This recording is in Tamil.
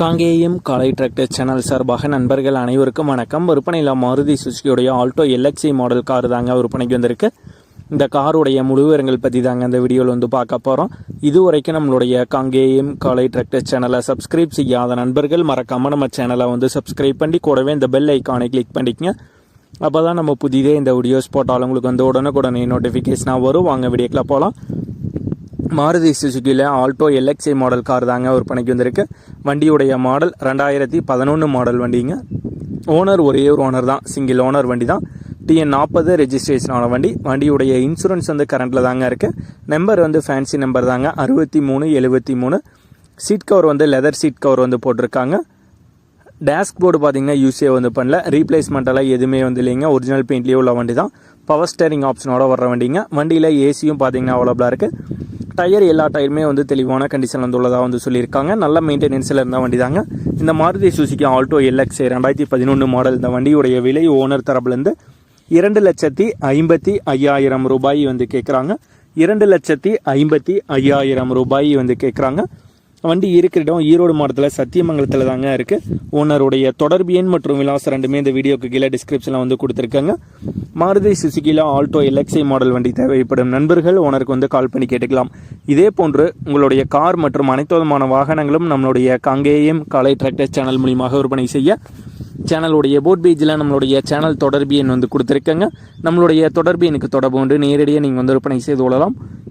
காங்கேயம் காலை டிராக்டர் சேனல் சார்பாக நண்பர்கள் அனைவருக்கும் வணக்கம். விற்பனையில் மாருதி சுசுக்கியுடைய ஆல்டோ எல்எக்ஸி மாடல் கார் தாங்க விற்பனைக்கு வந்திருக்கு. இந்த காருடைய முழுவிவரங்கள் பற்றி தாங்க இந்த வீடியோவில் வந்து பார்க்க போகிறோம் இதுவரைக்கும் நம்மளுடைய காங்கேயம் காலை டிராக்டர் சேனலை சப்ஸ்கிரைப் செய்யாத நண்பர்கள் மறக்காமல் நம்ம சேனலை வந்து சப்ஸ்கிரைப் பண்ணி கூடவே இந்த பெல் ஐக்கானை கிளிக் பண்ணிக்கங்க. அப்போ தான் நம்ம புதிதே இந்த வீடியோஸ் போட்டாலும் உங்களுக்கு வந்து உடனுக்குடனே நோட்டிஃபிகேஷனாக வரும். வாங்க வீடியோக்கில் போகலாம் மாருதி சுசுக்கியில் ஆல்டோ எல்எக்ஸ்ஐ மாடல் கார் தாங்க விற்பனைக்கு வந்திருக்கு. வண்டியுடைய மாடல் ரெண்டாயிரத்தி பதினொன்று மாடல் வண்டிங்க. ஓனர் ஒரே ஒரு ஓனர் தான் சிங்கிள் ஓனர் வண்டி தான் டிஎன் நாற்பது ரெஜிஸ்ட்ரேஷன் ஆன வண்டி. வண்டியுடைய இன்சூரன்ஸ் வந்து கரண்ட்டில் தாங்க இருக்குது நம்பர் வந்து ஃபேன்சி நம்பர் தாங்க அறுபத்தி மூணு எழுபத்தி மூணு. சீட் கவர் வந்து லெதர் சீட் கவர் வந்து போட்டிருக்காங்க. டேஸ்க் போர்டு பார்த்தீங்கன்னா யூஸே வந்து பண்ணல. ரீப்ளேஸ்மெண்ட்டெல்லாம் எதுவுமே வந்து இல்லைங்க. ஒரிஜினல் பெயிண்ட்லேயே உள்ள வண்டி தான் பவர் ஸ்டேரிங் ஆப்ஷனோட வர்ற வண்டிங்க. வண்டியில் ஏசியும் பார்த்தீங்கன்னா அவைலபிளாக இருக்குது டயர் எல்லா டயருமே வந்து தெளிவான கண்டிஷன் வந்துள்ளதாக வந்து சொல்லியிருக்காங்க. நல்ல மெயின்டெனன்ஸில் இருந்த வண்டி தாங்க இந்த மாருதி சுசுகி ஆல்டோ எல்எக்ஸ் ரெண்டாயிரத்தி பதினொன்று மாடல் இந்த வண்டியுடைய விலை ஓனர் தரப்புலேருந்து இரண்டு லட்சத்தி ஐம்பத்தி ஐயாயிரம் ரூபாய் வந்து கேட்குறாங்க இரண்டு லட்சத்தி ஐம்பத்தி ஐயாயிரம் ரூபாய் வந்து கேட்குறாங்க வண்டி இருக்கிற இடம் ஈரோடு மாவட்டத்தில் சத்தியமங்கலத்தில் தாங்க இருக்குது ஓனருடைய தொடர்பு எண் மற்றும் விலாசம் ரெண்டுமே இந்த வீடியோக்கு கீழே டிஸ்கிரிப்ஷனில் வந்து கொடுத்துருக்காங்க. மாருதி சுசுகியில் ஆல்டோ எல்எக்ஸ்ஐ மாடல் வண்டி தேவைப்படும் நண்பர்கள் ஓனருக்கு வந்து கால் பண்ணி கேட்டுக்கலாம். இதே போன்று உங்களுடைய கார் மற்றும் அனைத்து விதமான வாகனங்களும் நம்மளுடைய கங்கேயம் காலை டிராக்டர் சேனல் மூலியமாக விற்பனை செய்ய சேனலுடைய போட் பேஜில் நம்மளுடைய சேனல் தொடர்பு எண் வந்து கொடுத்துருக்கங்க. நம்மளுடைய தொடர்பு எனக்கு தொடர்பு கொண்டு நேரடியாக நீங்கள் வந்து விற்பனை செய்து கொள்ளலாம்.